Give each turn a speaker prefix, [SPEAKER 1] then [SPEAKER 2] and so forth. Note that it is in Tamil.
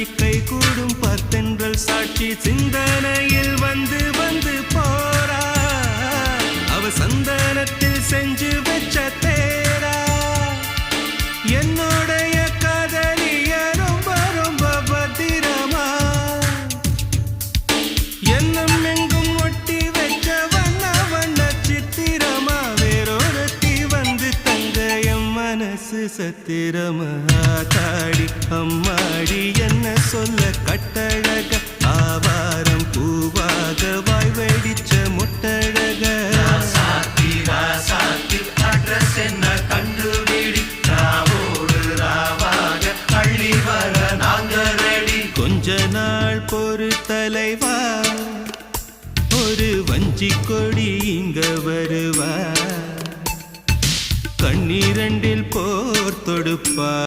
[SPEAKER 1] காட்சி கை கூடும் பத்தென்றல் சாட்சி சிந்தனையில் வந்து வந்து போறா அவ சந்தனத்தில் செஞ்சு வச்ச தேரா. என்னுடைய கதலிய ரொம்ப ரொம்ப பத்திரமா. என்னும் எங்கும் ஒட்டி வச்ச வண்ண வண்ண சித்திரமா. வேறொருத்தி வந்து தங்க என் மனசு சத்திரமா. தாடி அம்மாடி
[SPEAKER 2] அட்ரஸ் கண்டுபிடி ராவோடு ராவாக. அள்ளி வர நாங்க ரெடி.
[SPEAKER 1] கொஞ்ச நாள் பொறு தலைவா. ஒரு வஞ்சி கொடி இங்க வருவா. கண்ணீரண்டில் போர் தொடுப்பா.